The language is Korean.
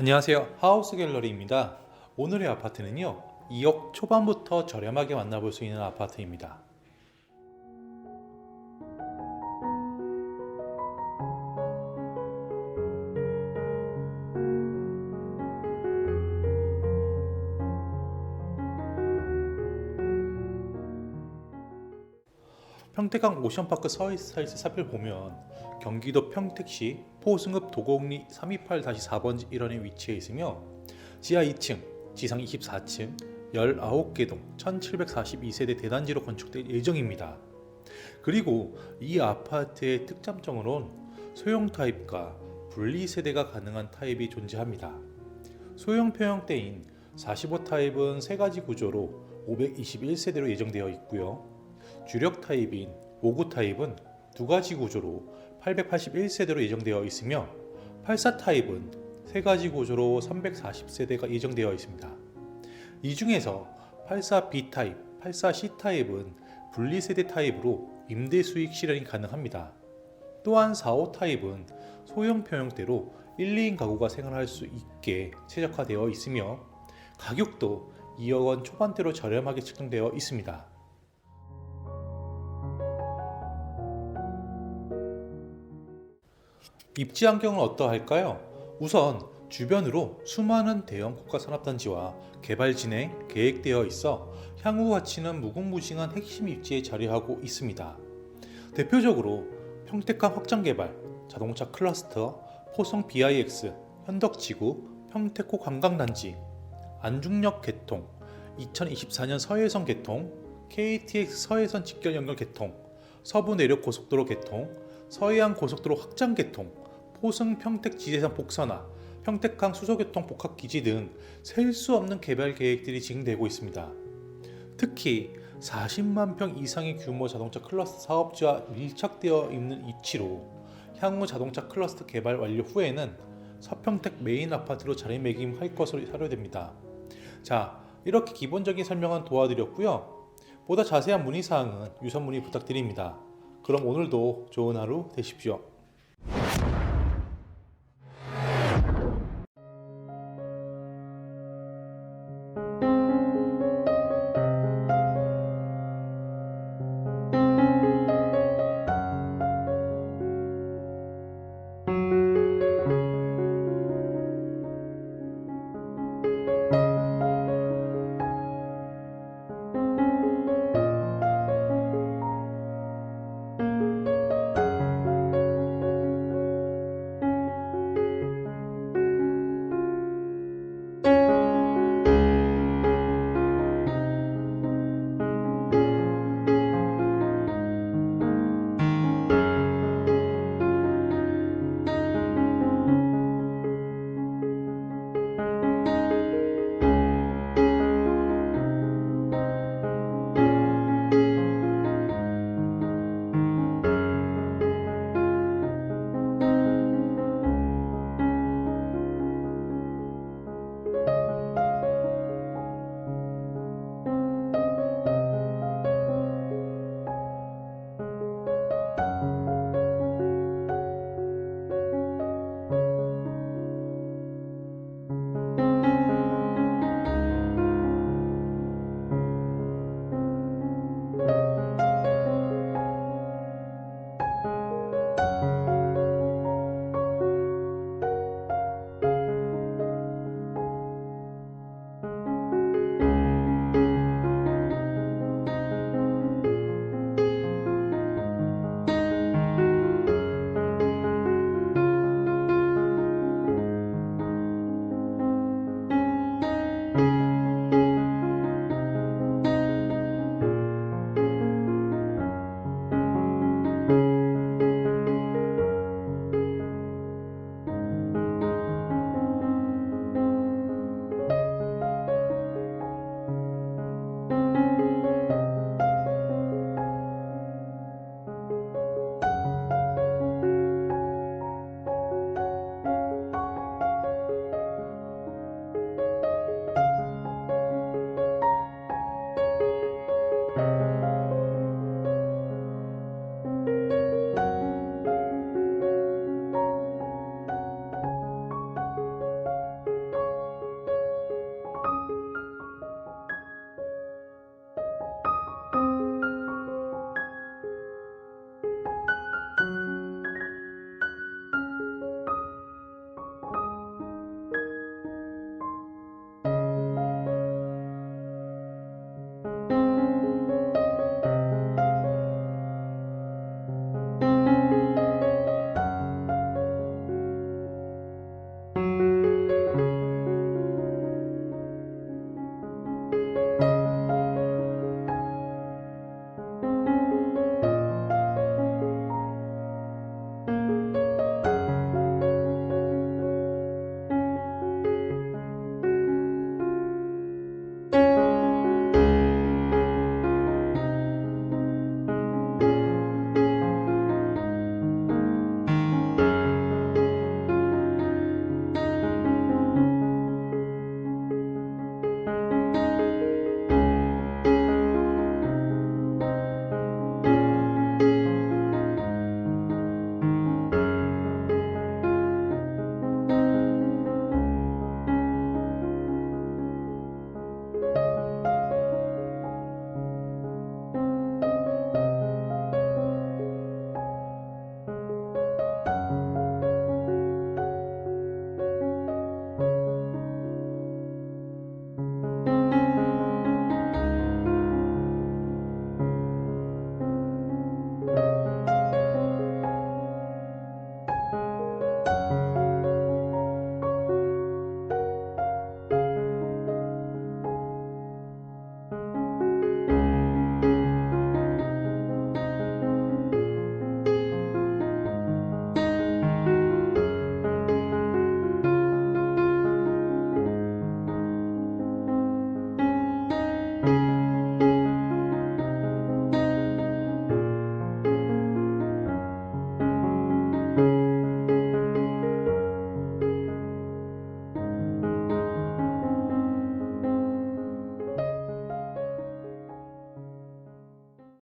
안녕하세요. 하우스 갤러리입니다. 오늘의 아파트는요. 2억 초반부터 저렴하게 만나볼 수 있는 아파트입니다. 평택항 오션파크 서이사이트 사표를 보면 경기도 평택시 포승읍 도곡리 328-4번지 1원에 위치해 있으며 지하 2층, 지상 24층, 19개 동 1742세대 대단지로 건축될 예정입니다. 그리고 이 아파트의 특장점으론 소형 타입과 분리 세대가 가능한 타입이 존재합니다. 소형 평형대인 45 타입은 세 가지 구조로 521세대로 예정되어 있고요. 주력 타입인 59 타입은 두 가지 구조로 881세대로 예정되어 있으며 84 타입은 세 가지 구조로 340세대가 예정되어 있습니다. 이 중에서 84B 타입, 84C 타입은 분리세대 타입으로 임대 수익 실현이 가능합니다. 또한 45 타입은 소형 평형대로 1, 2인 가구가 생활할 수 있게 최적화되어 있으며 가격도 2억 원 초반대로 저렴하게 책정되어 있습니다. 입지 환경은 어떠할까요? 우선 주변으로 수많은 대형 국가 산업단지와 개발 진행 계획되어 있어 향후 가치는 무궁무진한 핵심 입지에 자리하고 있습니다. 대표적으로 평택항 확장 개발, 자동차 클러스터, 포성 BIX, 현덕지구, 평택호 관광단지, 안중역 개통, 2024년 서해선 개통, KTX 서해선 직결 연결 개통, 서부 내륙 고속도로 개통, 서해안 고속도로 확장 개통, 포승 평택 지대산 복선화, 평택항 수소교통 복합 기지 등 셀 수 없는 개발 계획들이 진행되고 있습니다. 특히 40만 평 이상의 규모 자동차 클러스터 사업지와 밀착되어 있는 위치로 향후 자동차 클러스터 개발 완료 후에는 서평택 메인 아파트로 자리매김할 것으로 사료됩니다. 자, 이렇게 기본적인 설명은 도와드렸고요. 보다 자세한 문의 사항은 유선 문의 부탁드립니다. 그럼 오늘도 좋은 하루 되십시오.